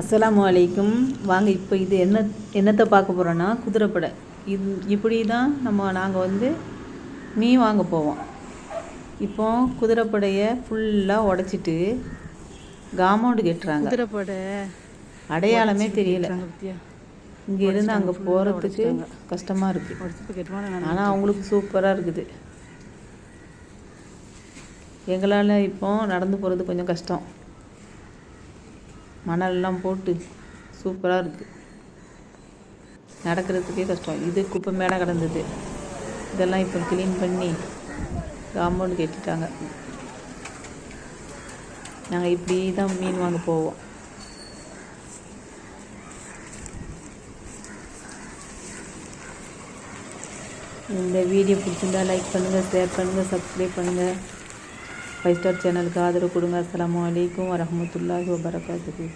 அஸ்ஸலாமு அலைக்கும். வாங்க இப்போ இது என்ன என்னத்தை பார்க்க போகிறோன்னா குதிரைப்படை. இது இப்படி தான் நம்ம நாங்கள் வந்து மீன் வாங்க போவோம். இப்போ குதிரைப்படையை ஃபுல்லாக உடச்சிட்டு காம்பவுண்டு கட்டுறாங்க. குதிரைப்படை அடையாளமே தெரியல. இங்கே இருந்து அங்கே போகிறதுக்கு கஷ்டமாக இருக்குது ஆனால் அவங்களுக்கு சூப்பராக இருக்குது. எங்களால் இப்போ நடந்து போகிறது கொஞ்சம் கஷ்டம். மணல்லாம் போட்டு சூப்பராக இருக்குது நடக்கிறதுக்கே கஷ்டம். இது குப்பை மேலே கிடந்தது. இதெல்லாம் இப்போ க்ளீன் பண்ணி காம்பவுண்டு கட்டிட்டாங்க. நாங்கள் இப்படி தான் மீன் வாங்க போவோம். இந்த வீடியோ பிடிச்சிருந்தா லைக் பண்ணுங்கள் ஷேர் பண்ணுங்கள் சப்ஸ்கிரைப் பண்ணுங்கள் ஃபைவ் ஸ்டார் சேனலுக்கு ஆதரவு கொடுங்க. அஸ்லாம் வலைக்கம் வரமத்துல்லாஹி வபரகாத்துக்கு